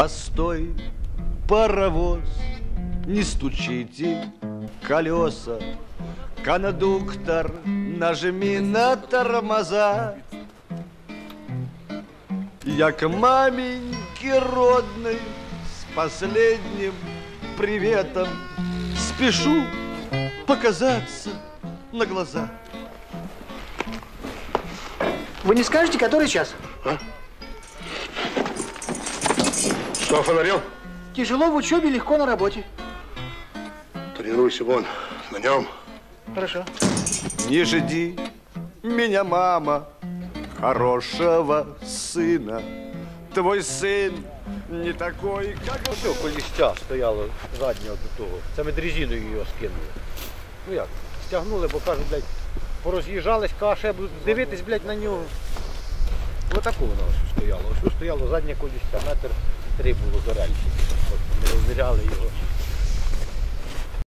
Постой, паровоз, не стучите колеса. Кондуктор, нажми на тормоза. Я к маменьке родной с последним приветом спешу показаться на глаза. Вы не скажете, который час? Что, фонарел? Тяжело в учебе, легко на работе. Тренируйся вон, на нем. Хорошо. Не жди меня, мама, хорошего сына. Твой сын не такой, как... Що колістя стояло заднього до того. Це ми дрезиною його скинули. Ну як, стягнули, бо кажуть, блядь, пороз'їжджались, каже, будуть дивитись, блядь, на нього. Отако воно ось стояло. Ось тут стояло заднє колістя, метр три було до рельсі. От Ми розміряли його.